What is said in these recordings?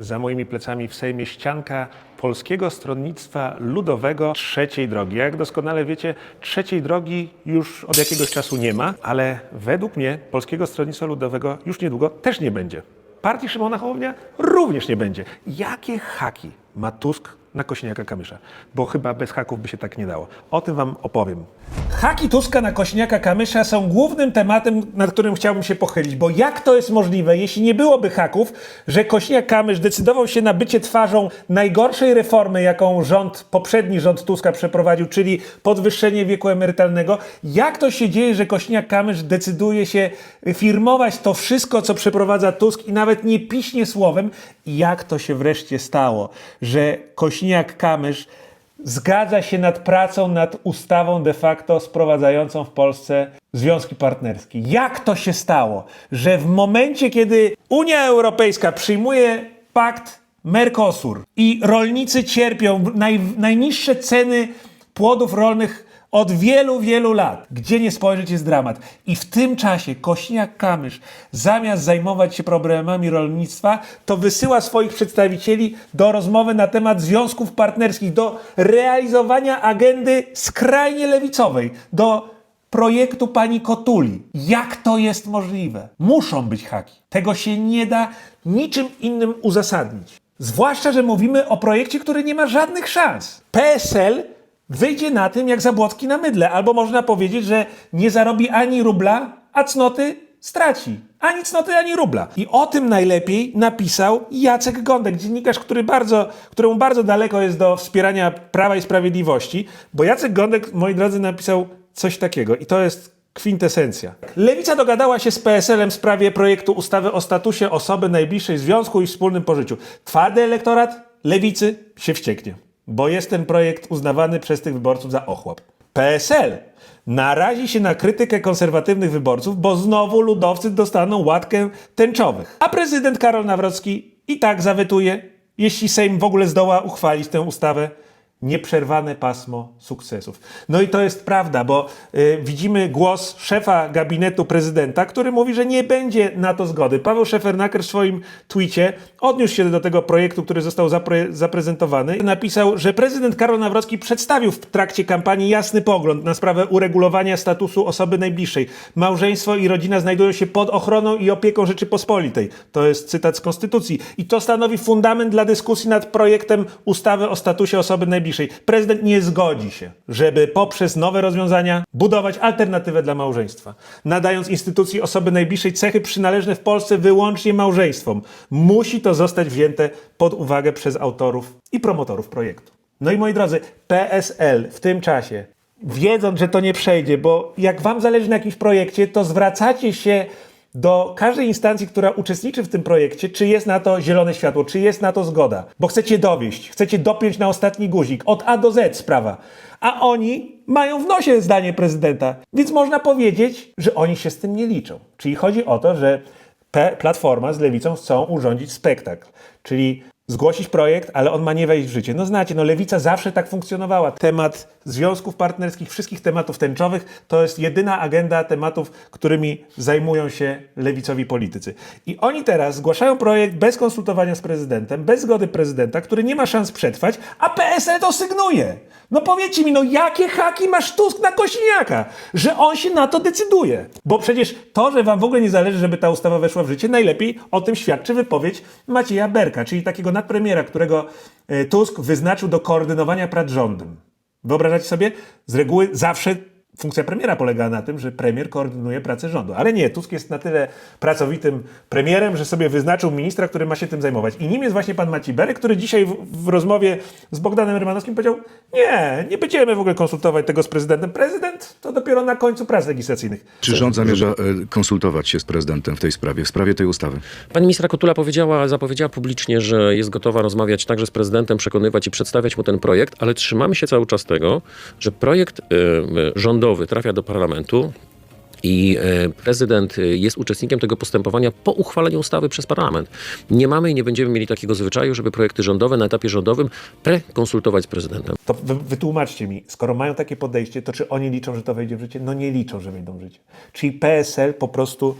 Za moimi plecami w Sejmie ścianka Polskiego Stronnictwa Ludowego trzeciej drogi. Jak doskonale wiecie, trzeciej drogi już od jakiegoś czasu nie ma, ale według mnie Polskiego Stronnictwa Ludowego już niedługo też nie będzie. Partii Szymona Hołownia również nie będzie. Jakie haki ma Tusk na Kośniaka Kamysza? Bo chyba bez haków by się tak nie dało. O tym wam opowiem. Haki Tuska na Kośniaka Kamysza są głównym tematem, nad którym chciałbym się pochylić, bo jak to jest możliwe, jeśli nie byłoby haków, że Kośniak Kamysz decydował się na bycie twarzą najgorszej reformy, jaką rząd, poprzedni rząd Tuska przeprowadził, czyli podwyższenie wieku emerytalnego. Jak to się dzieje, że Kośniak Kamysz decyduje się firmować to wszystko, co przeprowadza Tusk i nawet nie piśnie słowem? Jak to się wreszcie stało, że Kośniak Kamysz zgadza się nad pracą nad ustawą de facto sprowadzającą w Polsce związki partnerskie. Jak to się stało, że w momencie, kiedy Unia Europejska przyjmuje pakt Mercosur i rolnicy cierpią naj, najniższe ceny płodów rolnych od wielu, wielu lat. Gdzie nie spojrzeć jest dramat. I w tym czasie Kośniak-Kamysz zamiast zajmować się problemami rolnictwa, to wysyła swoich przedstawicieli do rozmowy na temat związków partnerskich, do realizowania agendy skrajnie lewicowej, do projektu pani Kotuli. Jak to jest możliwe? Muszą być haki. Tego się nie da niczym innym uzasadnić. Zwłaszcza, że mówimy o projekcie, który nie ma żadnych szans. PSL wyjdzie na tym jak zabłotki na mydle, albo można powiedzieć, że nie zarobi ani rubla, a cnoty straci. Ani cnoty, ani rubla. I o tym najlepiej napisał Jacek Gądek, dziennikarz, który bardzo, któremu bardzo daleko jest do wspierania Prawa i Sprawiedliwości, bo Jacek Gądek, moi drodzy, napisał coś takiego i to jest kwintesencja. Lewica dogadała się z PSL-em w sprawie projektu ustawy o statusie osoby najbliższej związku i wspólnym pożyciu. Twardy elektorat lewicy się wścieknie, bo jest ten projekt uznawany przez tych wyborców za ochłap. PSL narazi się na krytykę konserwatywnych wyborców, bo znowu ludowcy dostaną łatkę tęczowych. A prezydent Karol Nawrocki i tak zawetuje, jeśli Sejm w ogóle zdoła uchwalić tę ustawę nieprzerwane pasmo sukcesów. No i to jest prawda, bo y, widzimy głos szefa gabinetu prezydenta, który mówi, że nie będzie na to zgody. Paweł Szefernaker w swoim tweetie odniósł się do tego projektu, który został zapre zaprezentowany. Napisał, że prezydent Karol Nawrocki przedstawił w trakcie kampanii jasny pogląd na sprawę uregulowania statusu osoby najbliższej. Małżeństwo i rodzina znajdują się pod ochroną i opieką Rzeczypospolitej. To jest cytat z Konstytucji. I to stanowi fundament dla dyskusji nad projektem ustawy o statusie osoby najbliższej. Prezydent nie zgodzi się, żeby poprzez nowe rozwiązania budować alternatywę dla małżeństwa, nadając instytucji osoby najbliższej cechy przynależne w Polsce wyłącznie małżeństwom. Musi to zostać wzięte pod uwagę przez autorów i promotorów projektu. No i moi drodzy, PSL w tym czasie, wiedząc, że to nie przejdzie, bo jak wam zależy na jakimś projekcie, to zwracacie się do każdej instancji, która uczestniczy w tym projekcie, czy jest na to zielone światło, czy jest na to zgoda, bo chcecie dowieść, chcecie dopiąć na ostatni guzik, od A do Z sprawa. A oni mają w nosie zdanie prezydenta, więc można powiedzieć, że oni się z tym nie liczą. Czyli chodzi o to, że Platforma z Lewicą chcą urządzić spektakl, czyli zgłosić projekt, ale on ma nie wejść w życie. No znacie, no Lewica zawsze tak funkcjonowała. Temat związków partnerskich, wszystkich tematów tęczowych to jest jedyna agenda tematów, którymi zajmują się lewicowi politycy. I oni teraz zgłaszają projekt bez konsultowania z prezydentem, bez zgody prezydenta, który nie ma szans przetrwać, a PSL to sygnuje. No powiedzcie mi, no jakie haki masz Tusk na Kośniaka, że on się na to decyduje? Bo przecież to, że wam w ogóle nie zależy, żeby ta ustawa weszła w życie, najlepiej o tym świadczy wypowiedź Macieja Berka, czyli takiego nadpremiera, którego e, Tusk wyznaczył do koordynowania prac rządem. Wyobrażacie sobie? Z reguły zawsze funkcja premiera polega na tym, że premier koordynuje pracę rządu. Ale nie, Tusk jest na tyle pracowitym premierem, że sobie wyznaczył ministra, który ma się tym zajmować. I nim jest właśnie pan Maciej Berek, który dzisiaj w, w rozmowie z Bogdanem Rymanowskim powiedział, nie, nie będziemy w ogóle konsultować tego z prezydentem. Prezydent to dopiero na końcu prac legislacyjnych. Czy rząd zamierza e, konsultować się z prezydentem w tej sprawie, w sprawie tej ustawy? Pani ministra Kotula powiedziała, zapowiedziała publicznie, że jest gotowa rozmawiać także z prezydentem, przekonywać i przedstawiać mu ten projekt, ale trzymamy się cały czas tego, że projekt y, y, rządowy trafia do parlamentu. I y, prezydent y, jest uczestnikiem tego postępowania po uchwaleniu ustawy przez parlament. Nie mamy i nie będziemy mieli takiego zwyczaju, żeby projekty rządowe na etapie rządowym prekonsultować z prezydentem. To wy, wytłumaczcie mi, skoro mają takie podejście, to czy oni liczą, że to wejdzie w życie? No nie liczą, że wejdą w życie. Czyli PSL po prostu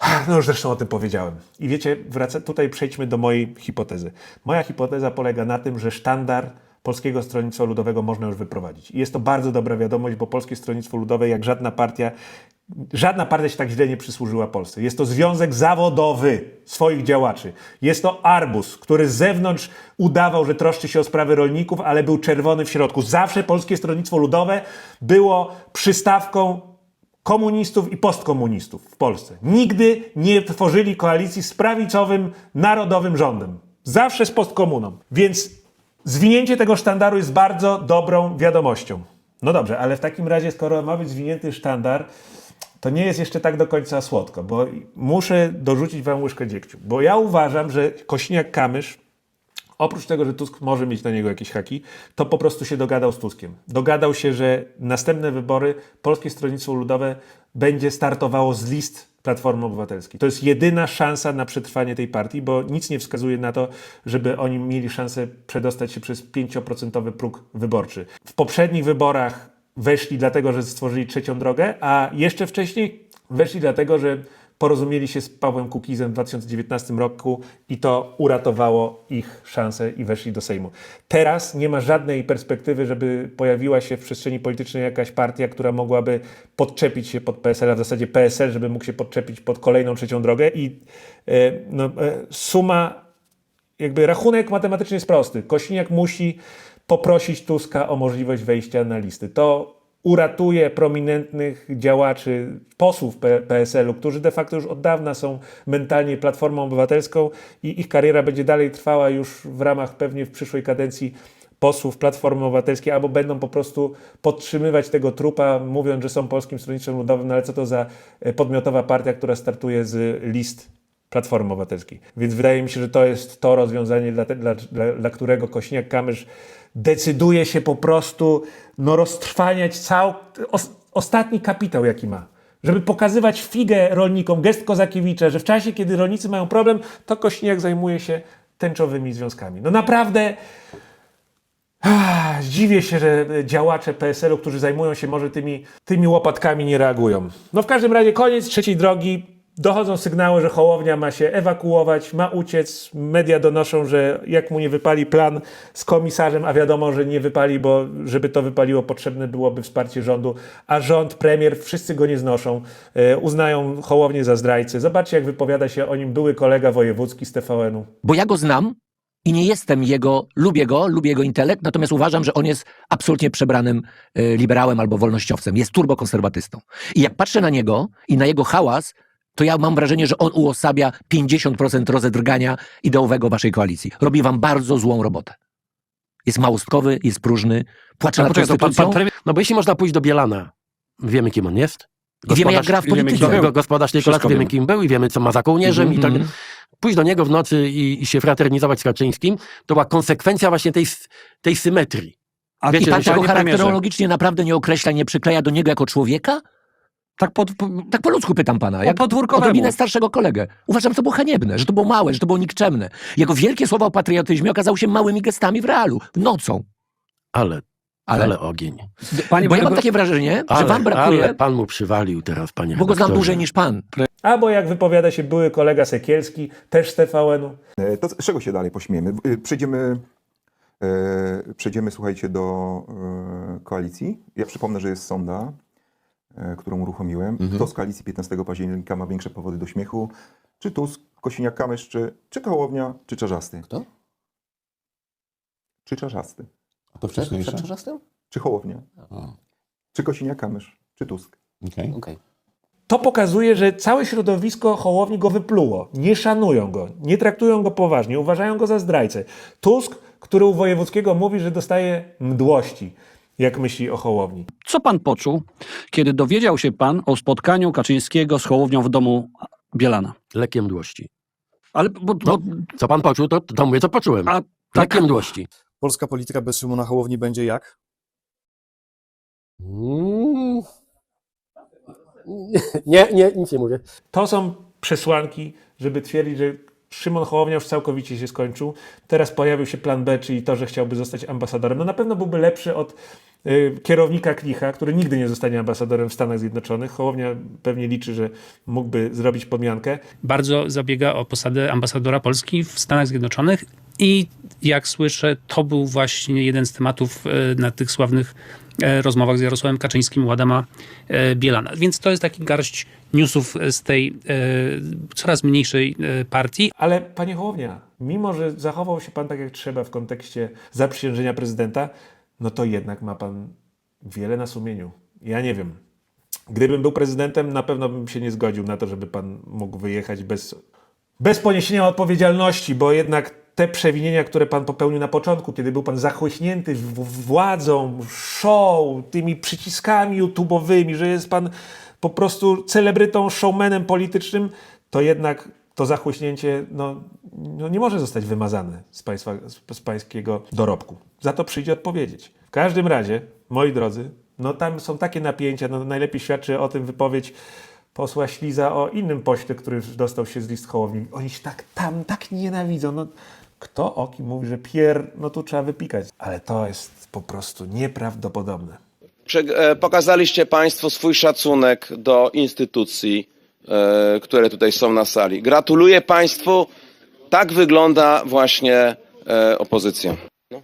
No już zresztą o tym powiedziałem. I wiecie, wraca, tutaj przejdźmy do mojej hipotezy. Moja hipoteza polega na tym, że sztandar Polskiego Stronnictwa Ludowego można już wyprowadzić. I jest to bardzo dobra wiadomość, bo Polskie Stronnictwo Ludowe, jak żadna partia, żadna partia się tak źle nie przysłużyła Polsce. Jest to związek zawodowy swoich działaczy. Jest to arbus, który z zewnątrz udawał, że troszczy się o sprawy rolników, ale był czerwony w środku. Zawsze Polskie Stronnictwo Ludowe było przystawką komunistów i postkomunistów w Polsce. Nigdy nie tworzyli koalicji z prawicowym, narodowym rządem. Zawsze z postkomuną. Więc zwinięcie tego sztandaru jest bardzo dobrą wiadomością. No dobrze, ale w takim razie, skoro ma być zwinięty sztandar, to nie jest jeszcze tak do końca słodko, bo muszę dorzucić wam łyżkę dziegciu. Bo ja uważam, że Kośniak-Kamysz Oprócz tego, że Tusk może mieć na niego jakieś haki, to po prostu się dogadał z Tuskiem. Dogadał się, że następne wybory Polskie Stronnictwo Ludowe będzie startowało z list Platformy Obywatelskiej. To jest jedyna szansa na przetrwanie tej partii, bo nic nie wskazuje na to, żeby oni mieli szansę przedostać się przez 5% próg wyborczy. W poprzednich wyborach weszli dlatego, że stworzyli trzecią drogę, a jeszcze wcześniej weszli dlatego, że porozumieli się z Pawłem Kukizem w 2019 roku i to uratowało ich szanse i weszli do Sejmu. Teraz nie ma żadnej perspektywy, żeby pojawiła się w przestrzeni politycznej jakaś partia, która mogłaby podczepić się pod PSL, a w zasadzie PSL, żeby mógł się podczepić pod kolejną trzecią drogę i e, no, e, suma jakby rachunek matematyczny jest prosty. Kośniak musi poprosić Tuska o możliwość wejścia na listy. To uratuje prominentnych działaczy, posłów PSL-u, którzy de facto już od dawna są mentalnie Platformą Obywatelską i ich kariera będzie dalej trwała już w ramach pewnie w przyszłej kadencji posłów Platformy Obywatelskiej, albo będą po prostu podtrzymywać tego trupa, mówiąc, że są Polskim Stronnictwem Ludowym, no ale co to za e, podmiotowa partia, która startuje z list Platformy Obywatelskiej. Więc wydaje mi się, że to jest to rozwiązanie, dla, te, dla, dla, dla którego Kośniak-Kamysz decyduje się po prostu no, roztrwaniać cał, os, ostatni kapitał, jaki ma. Żeby pokazywać figę rolnikom, gest Kozakiewicza, że w czasie, kiedy rolnicy mają problem, to Kośniak zajmuje się tęczowymi związkami. No naprawdę ah, dziwię się, że działacze PSL-u, którzy zajmują się może tymi, tymi łopatkami, nie reagują. No w każdym razie koniec trzeciej drogi. Dochodzą sygnały, że Hołownia ma się ewakuować, ma uciec. Media donoszą, że jak mu nie wypali plan z komisarzem, a wiadomo, że nie wypali, bo żeby to wypaliło, potrzebne byłoby wsparcie rządu, a rząd, premier, wszyscy go nie znoszą. E, uznają Hołownię za zdrajcę. Zobaczcie, jak wypowiada się o nim były kolega wojewódzki z TVN-u. bo ja go znam i nie jestem jego, lubię go, lubię jego intelekt, natomiast uważam, że on jest absolutnie przebranym y, liberałem albo wolnościowcem. Jest turbokonserwatystą. I jak patrzę na niego i na jego hałas, to ja mam wrażenie, że on uosabia 50% rozedrgania ideowego waszej koalicji. Robi wam bardzo złą robotę. Jest małostkowy, jest próżny, płacze Ale nad poczekaj, pan, pan premier, no bo jeśli można pójść do Bielana, wiemy kim on jest. I wiemy, jak gra w wiemy, polityce. Go, gospodarz kolacji, wiemy wiemy. kim był i wiemy, co ma za kołnierzem i tak Mhm. Pójść do niego w nocy i, i się fraternizować z Kaczyńskim, to była konsekwencja właśnie tej, tej symetrii. A Wiecie, I pan tego charakterologicznie naprawdę nie określa, nie przykleja do niego jako człowieka? Tak pod, po, Tak po ludzku pytam pana. Jak podwórkowemu. odrobinę starszego kolegę. Uważam, że to było haniebne, że to było małe, że to było nikczemne. Jego wielkie słowa o patriotyzmie okazały się małymi gestami w realu, nocą. Ale, Ale, ale, ogień. panie, bo ja mam takie wrażenie, że Ale, wam brakuje, ale pan mu przywalił teraz, panie bo go znam redaktorze. dłużej niż pan. Albo jak wypowiada się były kolega Sekielski, też z TVN-u. E, To z czego się dalej pośmiejemy? Y, Przejdziemy, e, przejdziemy słuchajcie, do e, koalicji. Ja przypomnę, że jest sonda, e, którą uruchomiłem. Kto z koalicji 15 października ma większe powody do śmiechu? Czy Tusk, Kosiniak-Kamysz, czy, czy Hołownia, czy Czarzasty? Kto? Czy Czarzasty? A to wcześniejsze? Tak. Przed czasem? Czy Hołownia? A, Czy Kosiniak-Kamysz? Czy Tusk? okej. Okej. To pokazuje, że całe środowisko Hołowni go wypluło. Nie szanują go, nie traktują go poważnie, uważają go za zdrajcę. Tusk, który u Wojewódzkiego mówi, że dostaje mdłości, jak myśli o Hołowni. Co pan poczuł, kiedy dowiedział się pan o spotkaniu Kaczyńskiego z Hołownią w domu Bielana? Lekiem mdłości. Ale bo, No, bo, co pan poczuł, to, to mówię, co poczułem. a tak, Lekiem mdłości. polska polityka bez Szymona Hołowni będzie jak? Mm. Nie, nie, nic nie mówię. To są przesłanki, żeby twierdzić, że Szymon Hołownia już całkowicie się skończył. Teraz pojawił się plan B, czyli to, że chciałby zostać ambasadorem. No na pewno byłby lepszy od y, kierownika Klicha, który nigdy nie zostanie ambasadorem w Stanach Zjednoczonych. Hołownia pewnie liczy, że mógłby zrobić podmiankę. bardzo zabiega o posadę ambasadora Polski w Stanach Zjednoczonych i jak słyszę, to był właśnie jeden z tematów e, na tych sławnych rozmowach z Jarosławem Kaczyńskim u Adama e, Bielana. Więc to jest taki garść newsów z tej e, coraz mniejszej e, partii, Ale panie Hołownia, mimo że zachował się pan tak jak trzeba w kontekście zaprzysiężenia prezydenta, no to jednak ma pan wiele na sumieniu. Ja nie wiem. Gdybym był prezydentem, na pewno bym się nie zgodził na to, żeby pan mógł wyjechać bez, bez poniesienia odpowiedzialności, bo jednak te przewinienia, które pan popełnił na początku, kiedy był pan zachłyśnięty władzą, show, tymi przyciskami YouTube'owymi, że jest pan po prostu celebrytą, showmanem politycznym, to jednak to zachłyśnięcie no, no nie może zostać wymazane z, państwa, z, z pańskiego dorobku. Za to przyjdzie odpowiedzieć. W każdym razie, moi drodzy, no tam są takie napięcia, no najlepiej świadczy o tym wypowiedź posła Śliza o innym pośle, który dostał się z list Hołowni. Oni się tak tam tak nienawidzą. No, kto o kim mówi, że Pier, no tu trzeba wypikać. Ale to jest po prostu nieprawdopodobne. E, Pokazaliście Państwo swój szacunek do instytucji, e, które tutaj są na sali. Gratuluję Państwu. Tak wygląda właśnie e, opozycja. No,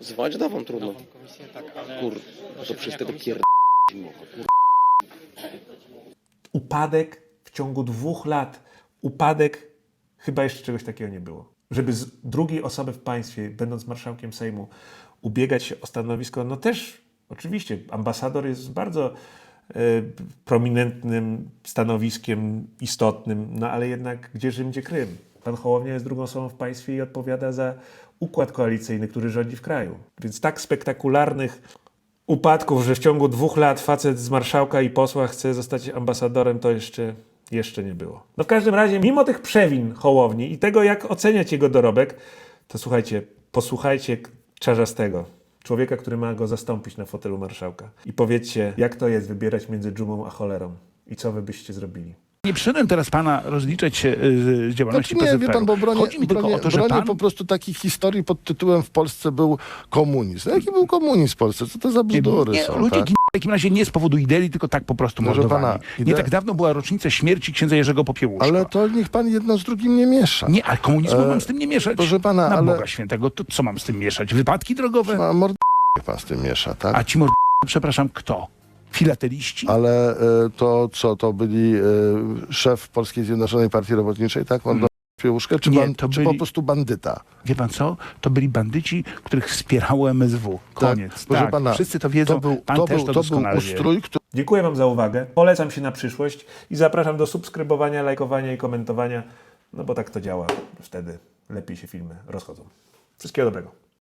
zwołać dawą trudno. Kurde, to przez tego pier... upadek w ciągu dwóch lat, upadek, chyba jeszcze czegoś takiego nie było. Żeby z drugiej osoby w państwie, będąc marszałkiem Sejmu, ubiegać się o stanowisko, no też oczywiście ambasador jest bardzo e, prominentnym stanowiskiem, istotnym, no ale jednak gdzie Rzym, gdzie Krym? Pan Hołownia jest drugą osobą w państwie i odpowiada za układ koalicyjny, który rządzi w kraju. Więc tak spektakularnych upadków, że w ciągu dwóch lat facet z marszałka i posła chce zostać ambasadorem, to jeszcze, jeszcze nie było. No w każdym razie, mimo tych przewin Hołowni i tego, jak oceniać jego dorobek, to słuchajcie, posłuchajcie Czarzastego, człowieka, który ma go zastąpić na fotelu marszałka i powiedzcie, jak to jest wybierać między dżumą a cholerą i co wy byście zrobili. Nie przyszedłem teraz pana rozliczać się y, z działalności Znaczy nie, wie pan, bo bronię, Chodzi mi tylko bronię, o to, że bronię pan... po prostu takich historii pod tytułem w Polsce był komunizm. No jaki był komunizm w Polsce? Co to za bzdury nie, są, ludzie tak? Takim razie nie z powodu idei, tylko tak po prostu Proszę mordowani. pana, Nie tak dawno była rocznica śmierci księdza Jerzego Popiełuszka. Ale to niech pan jedno z drugim nie miesza. Nie, ale komunizmu E, mam z tym nie mieszać. proszę pana, Na ale- Boga Świętego, to co mam z tym mieszać? Wypadki drogowe? A mord... pan z tym miesza, tak? A ci mord... przepraszam, kto? Filateliści? Ale e, to co, to byli e, szef Polskiej Zjednoczonej Partii Robotniczej, tak? Pan Piełuszkę, czy, Nie, ban, to czy byli- po prostu bandyta? Wie pan co? To byli bandyci, których wspierało MSW. Koniec. Tak, Proszę pana, Wszyscy to wiedzą. To był, pan to też był, to to był ustrój, który Dziękuję Wam za uwagę, polecam się na przyszłość i zapraszam do subskrybowania, lajkowania i komentowania, no bo tak to działa, wtedy lepiej się filmy rozchodzą. Wszystkiego dobrego.